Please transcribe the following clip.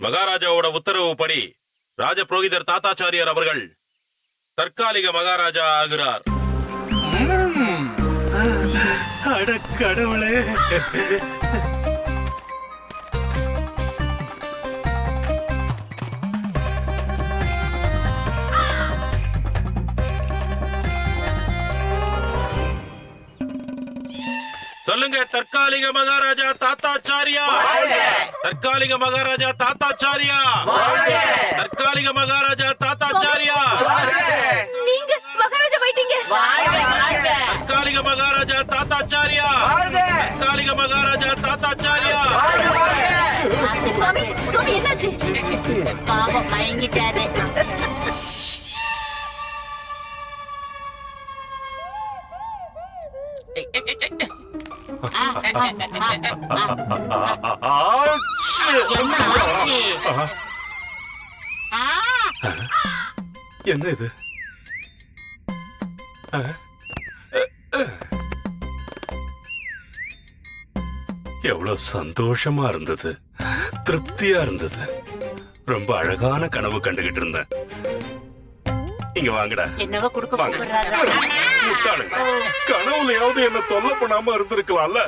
மகாராஜாவோட உத்தரவுப்படி ராஜ புரோகிதர் தாத்தாச்சாரியார் அவர்கள் தற்காலிக மகாராஜா ஆகிறார். அட கடவுளே. சொல்லுங்க தற்காலிக மகாராஜா தாத்தாச்சாரியா? தற்காலிக மகாராஜா தாத்தாச்சாரியா? தற்காலிக மகாராஜா தாத்தாச்சாரியா? நீங்க மகாராஜா போயிட்டீங்க. தற்காலிக மகாராஜா தாத்தாச்சாரியா? தற்காலிக மகாராஜா தாத்தாச்சாரியா? சுவாமி சுவாமி என்னாச்சு? பாவம் மயங்கிட்டாரு. என்ன ஆச்சு என்ன இது எவ்வளவு சந்தோஷமா இருந்தது. திருப்தியா இருந்தது. ரொம்ப அழகான கனவு கண்டுகிட்டு இருந்தேன். இங்க வாங்கடா. என்னவோ குடுக்க. கனவுலயாவது என்ன தொல்லை பண்ணாம இருந்திருக்கலாம்ல.